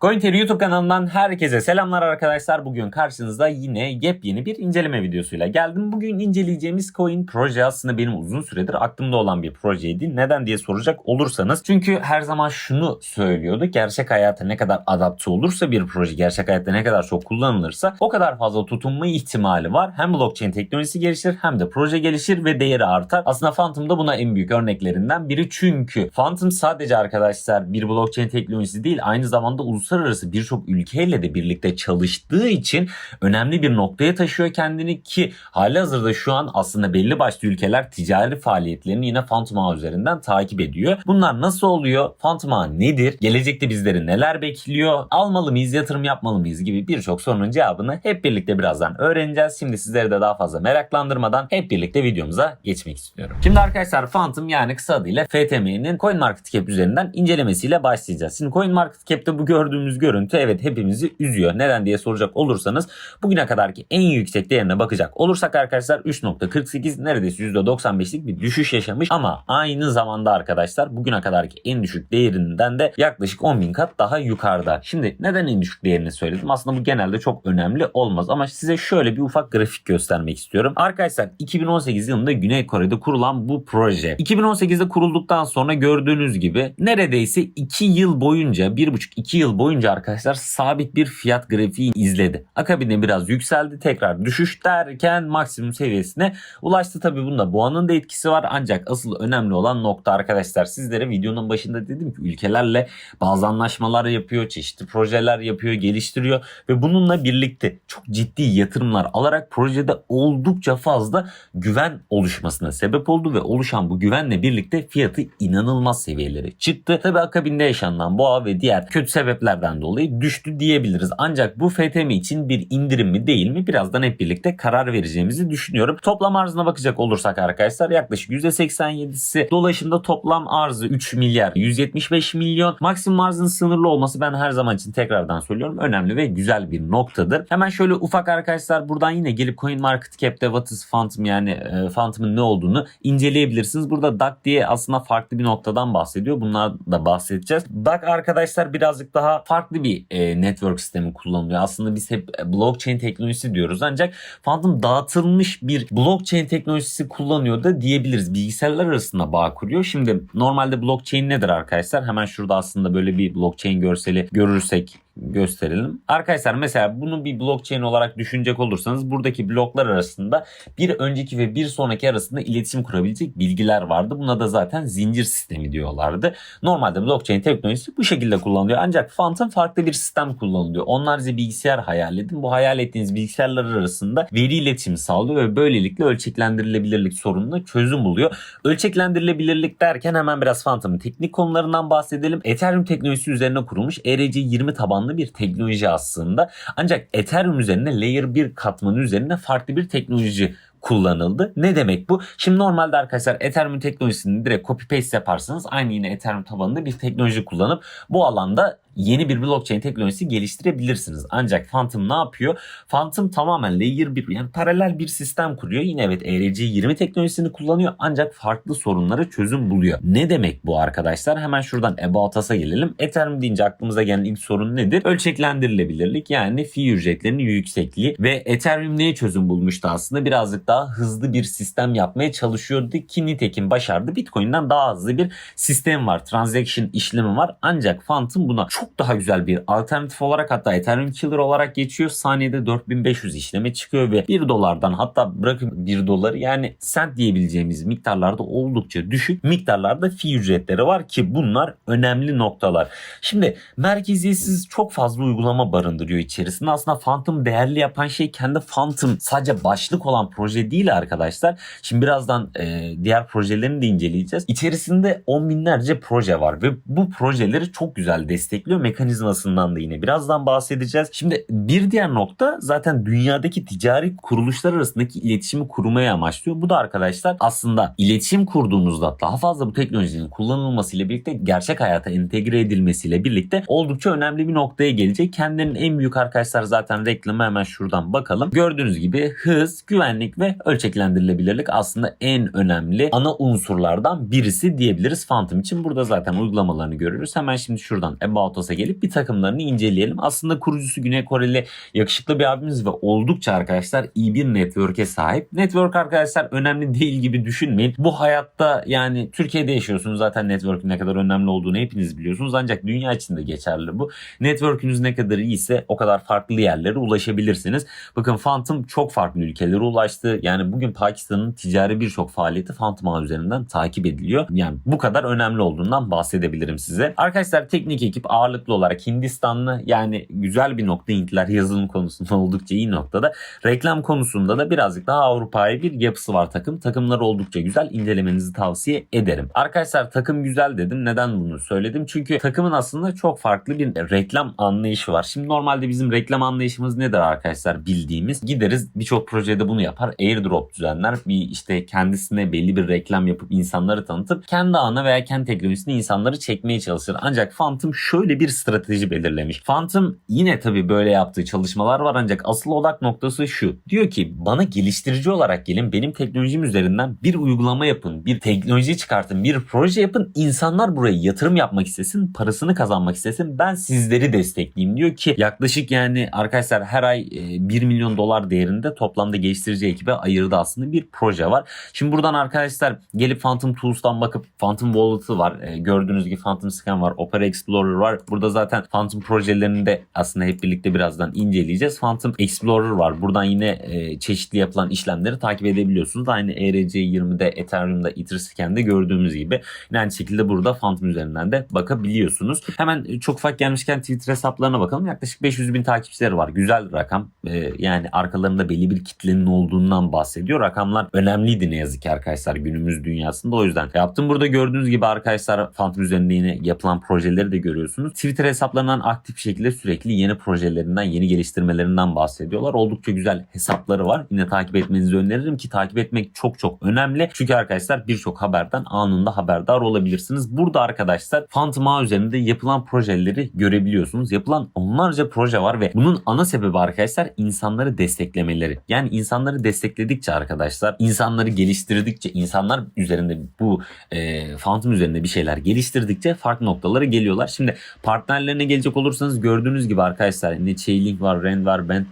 CoinTear YouTube kanalından herkese selamlar arkadaşlar. Bugün karşınızda yine yepyeni bir inceleme videosuyla geldim. Bugün inceleyeceğimiz coin proje aslında benim uzun süredir aklımda olan bir projeydi. Neden diye soracak olursanız. Çünkü her zaman şunu söylüyorduk. Gerçek hayata ne kadar adapte olursa bir proje, gerçek hayatta ne kadar çok kullanılırsa o kadar fazla tutunma ihtimali var. Hem blockchain teknolojisi gelişir hem de proje gelişir ve değeri artar. Aslında Phantom da buna en büyük örneklerinden biri. Çünkü Phantom sadece arkadaşlar bir blockchain teknolojisi değil aynı zamanda uluslararası birçok ülkeyle de birlikte çalıştığı için önemli bir noktaya taşıyor kendini ki hali hazırda şu an aslında belli başlı ülkeler ticari faaliyetlerini yine Phantom Ağı üzerinden takip ediyor. Bunlar nasıl oluyor? Phantom Ağı nedir? Gelecekte bizleri neler bekliyor? Almalı mıyız, yatırım yapmalı mıyız gibi birçok sorunun cevabını hep birlikte birazdan öğreneceğiz. Şimdi sizleri de daha fazla meraklandırmadan hep birlikte videomuza geçmek istiyorum. Şimdi arkadaşlar Phantom yani kısa adıyla FTM'nin CoinMarketCap üzerinden incelemesiyle başlayacağız. Şimdi CoinMarketCap'te bu gördüğümüz görüntü evet hepimizi üzüyor. Neden diye soracak olursanız bugüne kadarki en yüksek değerine bakacak olursak arkadaşlar 3.48 neredeyse %95'lik bir düşüş yaşamış ama aynı zamanda arkadaşlar bugüne kadarki en düşük değerinden de yaklaşık 10.000 kat daha yukarıda. Şimdi neden en düşük değerini söyledim? Aslında bu genelde çok önemli olmaz ama size şöyle bir ufak grafik göstermek istiyorum. Arkadaşlar 2018 yılında Güney Kore'de kurulan bu proje. 2018'de kurulduktan sonra gördüğünüz gibi neredeyse 2 yıl boyunca 1,5-2 yıl boyunca arkadaşlar sabit bir fiyat grafiği izledi. Akabinde biraz yükseldi tekrar düşüş derken maksimum seviyesine ulaştı. Tabi bunda boğanın da etkisi var ancak asıl önemli olan nokta arkadaşlar sizlere videonun başında dedim ki ülkelerle bazı anlaşmalar yapıyor, çeşitli projeler yapıyor, geliştiriyor ve bununla birlikte çok ciddi yatırımlar alarak projede oldukça fazla güven oluşmasına sebep oldu ve oluşan bu güvenle birlikte fiyatı inanılmaz seviyelere çıktı. Tabi akabinde yaşanan boğa ve diğer kötü sebeplerden dolayı düştü diyebiliriz. Ancak bu FTM için bir indirim mi değil mi birazdan hep birlikte karar vereceğimizi düşünüyorum. Toplam arzına bakacak olursak arkadaşlar yaklaşık %87'si dolaşımda toplam arzı 3 milyar 175 milyon. Maksimum arzın sınırlı olması ben her zaman için tekrardan söylüyorum önemli ve güzel bir noktadır. Hemen şöyle ufak arkadaşlar buradan yine gelip CoinMarketCap'te what is Phantom yani e, Phantom'ın ne olduğunu inceleyebilirsiniz. Burada DAC diye aslında farklı bir noktadan bahsediyor. Bunlar da bahsedeceğiz. DAC arkadaşlar birazcık daha farklı bir e, network sistemi kullanılıyor. Aslında biz hep blockchain teknolojisi diyoruz ancak Phantom dağıtılmış bir blockchain teknolojisi kullanıyor da diyebiliriz. Bilgisayarlar arasında bağ kuruyor. Şimdi normalde blockchain nedir arkadaşlar? Hemen şurada aslında böyle bir blockchain görseli görürsek gösterelim. Arkadaşlar mesela bunu bir blockchain olarak düşünecek olursanız buradaki bloklar arasında bir önceki ve bir sonraki arasında iletişim kurabilecek bilgiler vardı. Buna da zaten zincir sistemi diyorlardı. Normalde blockchain teknolojisi bu şekilde kullanılıyor. Ancak Phantom farklı bir sistem kullanılıyor. Onlarca bilgisayar hayal edin. Bu hayal ettiğiniz bilgisayarlar arasında veri iletişimi sağlıyor ve böylelikle ölçeklendirilebilirlik sorununa çözüm buluyor. Ölçeklendirilebilirlik derken hemen biraz Phantom'ın teknik konularından bahsedelim. Ethereum teknolojisi üzerine kurulmuş ERC20 tabanlı bir teknoloji aslında. Ancak Ethereum üzerine Layer 1 katmanı üzerine farklı bir teknoloji kullanıldı. Ne demek bu? Şimdi normalde arkadaşlar Ethereum teknolojisini direkt copy paste yaparsanız aynı yine Ethereum tabanında bir teknoloji kullanıp bu alanda yeni bir blockchain teknolojisi geliştirebilirsiniz. Ancak Phantom ne yapıyor? Phantom tamamen layer 1 yani paralel bir sistem kuruyor. Yine evet ERC20 teknolojisini kullanıyor ancak farklı sorunlara çözüm buluyor. Ne demek bu arkadaşlar? Hemen şuradan About Us'a gelelim. Ethereum deyince aklımıza gelen ilk sorun nedir? Ölçeklendirilebilirlik yani fi ücretlerinin yüksekliği ve Ethereum neye çözüm bulmuştu aslında? Birazcık daha hızlı bir sistem yapmaya çalışıyordu ki nitekim başardı. Bitcoin'den daha hızlı bir sistem var. Transaction işlemi var. Ancak Phantom buna çok daha güzel bir alternatif olarak hatta Ethereum Killer olarak geçiyor. Saniyede 4500 işleme çıkıyor ve 1 dolardan hatta bırakın 1 doları yani sent diyebileceğimiz miktarlarda oldukça düşük miktarlarda fi ücretleri var ki bunlar önemli noktalar. Şimdi merkeziyetsiz çok fazla uygulama barındırıyor içerisinde. Aslında Phantom değerli yapan şey kendi Phantom sadece başlık olan proje değil arkadaşlar. Şimdi birazdan e, diğer projelerini de inceleyeceğiz. İçerisinde on binlerce proje var ve bu projeleri çok güzel destekliyor mekanizmasından da yine birazdan bahsedeceğiz. Şimdi bir diğer nokta zaten dünyadaki ticari kuruluşlar arasındaki iletişimi kurmaya amaçlıyor. Bu da arkadaşlar aslında iletişim kurduğunuzda daha fazla bu teknolojinin kullanılmasıyla birlikte gerçek hayata entegre edilmesiyle birlikte oldukça önemli bir noktaya gelecek. Kendinin en büyük arkadaşlar zaten reklamı hemen şuradan bakalım. Gördüğünüz gibi hız, güvenlik ve ölçeklendirilebilirlik aslında en önemli ana unsurlardan birisi diyebiliriz Phantom için. Burada zaten uygulamalarını görürüz. Hemen şimdi şuradan About Lotos'a gelip bir takımlarını inceleyelim. Aslında kurucusu Güney Koreli yakışıklı bir abimiz ve oldukça arkadaşlar iyi bir network'e sahip. Network arkadaşlar önemli değil gibi düşünmeyin. Bu hayatta yani Türkiye'de yaşıyorsunuz zaten network'ün ne kadar önemli olduğunu hepiniz biliyorsunuz. Ancak dünya içinde geçerli bu. Network'ünüz ne kadar iyiyse o kadar farklı yerlere ulaşabilirsiniz. Bakın Phantom çok farklı ülkelere ulaştı. Yani bugün Pakistan'ın ticari birçok faaliyeti Phantom üzerinden takip ediliyor. Yani bu kadar önemli olduğundan bahsedebilirim size. Arkadaşlar teknik ekip ağırlıklı olarak Hindistanlı yani güzel bir nokta Hintliler yazılım konusunda oldukça iyi noktada. Reklam konusunda da birazcık daha Avrupa'ya bir yapısı var takım. Takımları oldukça güzel incelemenizi tavsiye ederim. Arkadaşlar takım güzel dedim. Neden bunu söyledim? Çünkü takımın aslında çok farklı bir reklam anlayışı var. Şimdi normalde bizim reklam anlayışımız nedir arkadaşlar bildiğimiz? Gideriz birçok projede bunu yapar. Airdrop düzenler. Bir işte kendisine belli bir reklam yapıp insanları tanıtıp kendi ağına veya kendi teknolojisine insanları çekmeye çalışır. Ancak Phantom şöyle bir strateji belirlemiş. Phantom yine tabii böyle yaptığı çalışmalar var ancak asıl odak noktası şu. Diyor ki bana geliştirici olarak gelin benim teknolojim üzerinden bir uygulama yapın, bir teknoloji çıkartın, bir proje yapın. İnsanlar buraya yatırım yapmak istesin, parasını kazanmak istesin. Ben sizleri destekleyeyim diyor ki yaklaşık yani arkadaşlar her ay e, 1 milyon dolar değerinde toplamda geliştirici ekibe ayırdı aslında bir proje var. Şimdi buradan arkadaşlar gelip Phantom Tools'tan bakıp Phantom Wallet'ı var. E, gördüğünüz gibi Phantom Scan var. Opera Explorer var. Burada zaten Phantom projelerini de aslında hep birlikte birazdan inceleyeceğiz. Phantom Explorer var. Buradan yine e, çeşitli yapılan işlemleri takip edebiliyorsunuz. Aynı E ERC20'de, Ethereum'da, Etherscan'de gördüğümüz gibi. Yine aynı şekilde burada Phantom üzerinden de bakabiliyorsunuz. Hemen çok ufak gelmişken Twitter hesaplarına bakalım. Yaklaşık 500 bin takipçileri var. Güzel rakam. E, yani arkalarında belli bir kitlenin olduğundan bahsediyor. Rakamlar önemliydi ne yazık ki arkadaşlar günümüz dünyasında. O yüzden yaptım. Burada gördüğünüz gibi arkadaşlar Phantom üzerinde yine yapılan projeleri de görüyorsunuz. Twitter hesaplarından aktif bir şekilde sürekli yeni projelerinden, yeni geliştirmelerinden bahsediyorlar. Oldukça güzel hesapları var. Yine takip etmenizi öneririm ki takip etmek çok çok önemli. Çünkü arkadaşlar birçok haberden anında haberdar olabilirsiniz. Burada arkadaşlar Phantom üzerinde yapılan projeleri görebiliyorsunuz. Yapılan onlarca proje var ve bunun ana sebebi arkadaşlar insanları desteklemeleri. Yani insanları destekledikçe arkadaşlar, insanları geliştirdikçe, insanlar üzerinde bu e, Phantom üzerinde bir şeyler geliştirdikçe farklı noktalara geliyorlar. Şimdi partnerlerine gelecek olursanız gördüğünüz gibi arkadaşlar yine Chainlink var, Rand var, Band,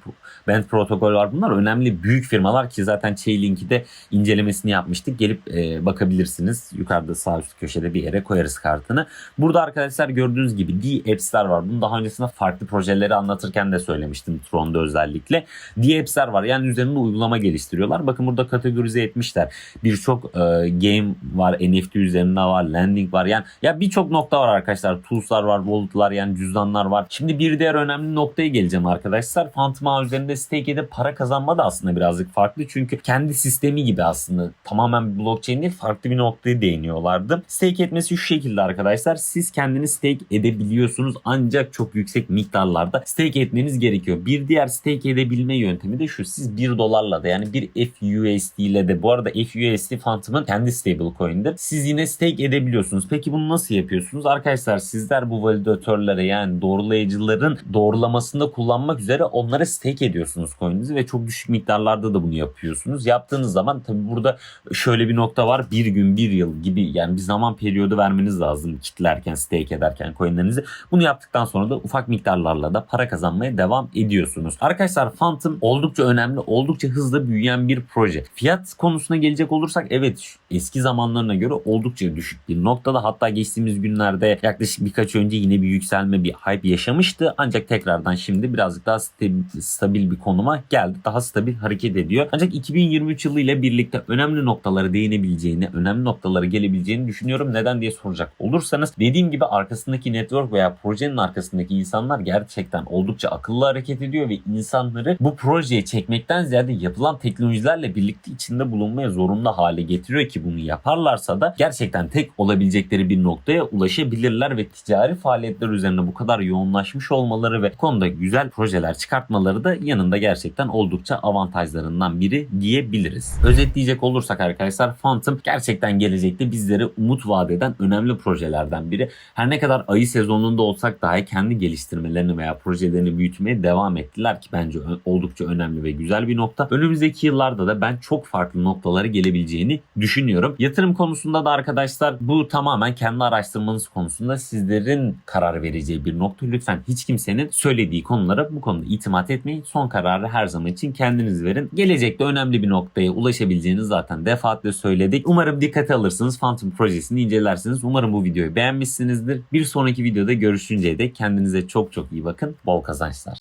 Band Protocol var. Bunlar önemli büyük firmalar ki zaten Chainlink'i de incelemesini yapmıştık. Gelip e, bakabilirsiniz. Yukarıda sağ üst köşede bir yere koyarız kartını. Burada arkadaşlar gördüğünüz gibi D-Apps'ler var. Bunu daha öncesinde farklı projeleri anlatırken de söylemiştim Tron'da özellikle. D-Apps'ler var. Yani üzerinde uygulama geliştiriyorlar. Bakın burada kategorize etmişler. Birçok e, game var. NFT üzerinde var. Landing var. Yani ya birçok nokta var arkadaşlar. Tools'lar var. Wallet'lar yani cüzdanlar var. Şimdi bir diğer önemli noktaya geleceğim arkadaşlar. Phantom Ağı üzerinde stake edip para kazanma da aslında birazcık farklı. Çünkü kendi sistemi gibi aslında tamamen blockchain değil farklı bir noktaya değiniyorlardı. Stake etmesi şu şekilde arkadaşlar. Siz kendiniz stake edebiliyorsunuz ancak çok yüksek miktarlarda stake etmeniz gerekiyor. Bir diğer stake edebilme yöntemi de şu. Siz 1 dolarla da yani bir FUSD ile de bu arada FUSD Phantom'ın kendi stable coin'dir. Siz yine stake edebiliyorsunuz. Peki bunu nasıl yapıyorsunuz? Arkadaşlar sizler bu validatörlere yani doğrulayıcıların doğrulamasında kullanmak üzere onlara stake ediyorsunuz coin'inizi ve çok düşük miktarlarda da bunu yapıyorsunuz. Yaptığınız zaman tabi burada şöyle bir nokta var. Bir gün, bir yıl gibi yani bir zaman periyodu vermeniz lazım kitlerken, stake ederken coinlerinizi. Bunu yaptıktan sonra da ufak miktarlarla da para kazanmaya devam ediyorsunuz. Arkadaşlar Phantom oldukça önemli, oldukça hızlı büyüyen bir proje. Fiyat konusuna gelecek olursak evet eski zamanlarına göre oldukça düşük bir noktada. Hatta geçtiğimiz günlerde yaklaşık birkaç önce yine bir yükselme, bir hype yaşamıştı. Ancak tekrardan şimdi birazcık daha stabil, stabil bir konuma geldi. Daha stabil hareket ediyor. Ancak 2023 yılı ile birlikte önemli noktalara değinebileceğini, önemli noktalara gelebileceğini düşünüyorum. Neden diye soracak olursanız dediğim gibi arkasındaki network veya projenin arkasındaki insanlar gerçekten oldukça akıllı hareket ediyor ve insanları bu projeye çekmekten ziyade yapılan teknolojilerle birlikte içinde bulunmaya zorunlu hale getiriyor ki bunu yaparlarsa da gerçekten tek olabilecekleri bir noktaya ulaşabilirler ve ticari faaliyetler üzerine bu kadar yoğunlaşmış olmaları ve konuda güzel projeler çıkartmaları da yanında gerçekten oldukça avantajlarından biri diyebiliriz. Özetleyecek olursak arkadaşlar Phantom gerçekten gelecekte bizlere umut vaat eden önemli projelerden biri. Her ne kadar ayı sezonunda olsak dahi kendi geliştirmelerini veya projelerini büyütmeye devam ettiler ki bence oldukça önemli ve güzel bir nokta. Önümüzdeki yıllarda da ben çok farklı noktalara gelebileceğini düşünüyorum. Yatırım konusunda da arkadaşlar bu tamamen kendi araştırmanız konusunda sizlerin karar vereceği bir nokta. Lütfen hiç kimsenin söylediği konulara bu konuda itimat etmeyin. Son kararı her zaman için kendiniz verin. Gelecekte önemli bir noktaya ulaşabileceğinizi zaten defaatle söyledik. Umarım dikkate alırsınız. Phantom projesini incelersiniz. Umarım bu videoyu beğenmişsinizdir. Bir sonraki videoda görüşünceye dek kendinize çok çok iyi bakın. Bol kazançlar.